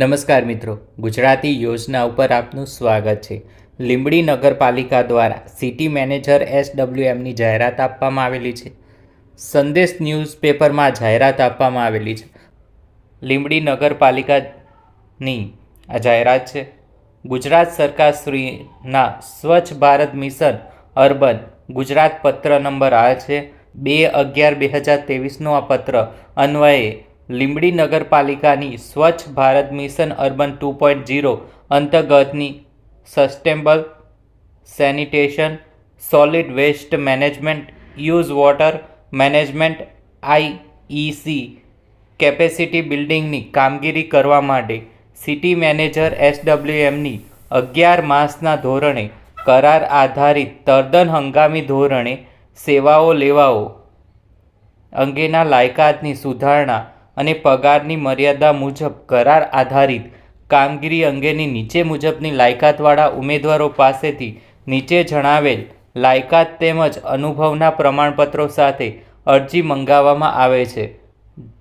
નમસ્કાર મિત્રો, ગુજરાતી યોજના ઉપર આપનું સ્વાગત છે. લીંબડી નગરપાલિકા દ્વારા સિટી મેનેજર એસ ડબલ્યુ એમની જાહેરાત આપવામાં આવેલી છે. સંદેશ ન્યૂઝપેપરમાં જાહેરાત આપવામાં આવેલી છે. લીંબડી નગરપાલિકાની આ જાહેરાત છે. ગુજરાત સરકારશ્રીના સ્વચ્છ ભારત મિશન અર્બન ગુજરાત પત્ર નંબર આ છે. બે અગિયાર બે હજાર ત્રેવીસનો આ પત્ર અન્વયે લીંબડી નગરપાલિકાની Swachh Bharat mission urban two point zero અંતર્ગતની sustainable sanitation, solid waste management, use water management IEC capacity બિલ્ડિંગની કામગીરી કરવા માટે સિટી મેનેજર એસડબ્લ્યુએમની અગિયાર માસના ધોરણે કરાર આધારિત તદ્દન હંગામી ધોરણે સેવાઓ લેવાઓ અંગેના લાયકાતની સુધારણા અને પગારની મર્યાદા મુજબ કરાર આધારિત કામગીરી અંગેની નીચે મુજબની લાયકાતવાળા ઉમેદવારો પાસેથી નીચે જણાવેલ લાયકાત તેમજ અનુભવના પ્રમાણપત્રો સાથે અરજી મંગાવવામાં આવે છે.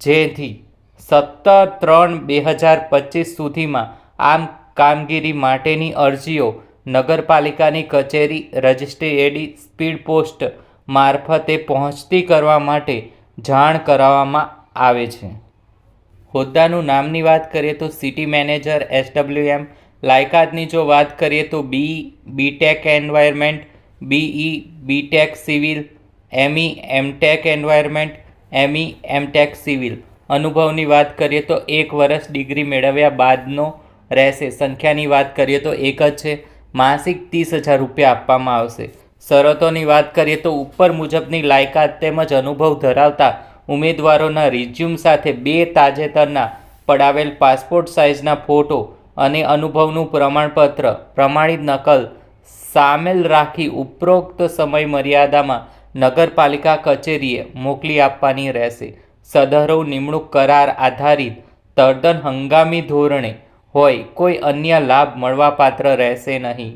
જેથી સત્તર ત્રણ બે હજાર પચીસ સુધીમાં આમ કામગીરી માટેની અરજીઓ નગરપાલિકાની કચેરી રજિસ્ટ્રેડી સ્પીડ પોસ્ટ મારફતે પહોંચતી કરવા માટે જાણ કરાવવામાં આવે છે. હોદ્દાનું નામની વાત કરીએ તો સિટી મેનેજર એસડબ્લ્યુએમ, લાયકાતની જો વાત કરીએ તો B, BTech environment, BE, BTech civil, ME, MTech environment, ME, MTech civil. અનુભવની વાત કરીએ તો એક વર્ષ ડિગ્રી મેળવ્યા બાદનો રહેશે. સંખ્યાની વાત કરીએ તો એક જ છે. માસિક ત્રીસ હજાર રૂપિયા આપવામાં આવશે. શરતોની વાત કરીએ તો ઉપર મુજબની લાયકાત તેમજ અનુભવ ધરાવતા ઉમેદવારોના રિઝ્યુમ સાથે બે તાજેતરના પડાવેલ પાસપોર્ટ સાઇઝના ફોટો અને અનુભવનું પ્રમાણપત્ર, પ્રમાણિત નકલ સામેલ રાખી ઉપરોક્ત સમય મર્યાદામાં નગરપાલિકા કચેરીએ મોકલી આપવાની રહેશે. સદરવ નિમણૂક કરાર આધારિત તદ્દન હંગામી ધોરણે હોય કોઈ અન્ય લાભ મળવાપાત્ર રહેશે નહીં.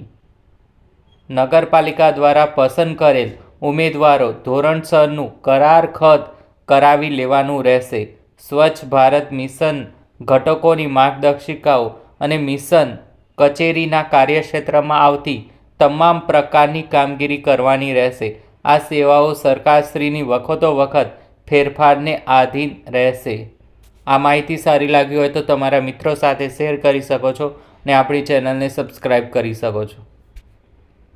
નગરપાલિકા દ્વારા પસંદ કરેલ ઉમેદવારો ધોરણસરનું કરાર ખત કરાવી લેવાનું રહેશે. સ્વચ્છ ભારત મિશન ઘટકોની માર્ગદર્શિકાઓ અને મિશન કચેરીના કાર્યક્ષેત્રમાં આવતી તમામ પ્રકારની કામગીરી કરવાની રહેશે. આ સેવાઓ સરકારશ્રીની વખતો વખત ફેરફારને આધીન રહેશે. આ માહિતી સારી લાગી હોય તો તમારા મિત્રો સાથે શેર કરી શકો છો ને આપણી ચેનલને સબસ્ક્રાઈબ કરી શકો છો.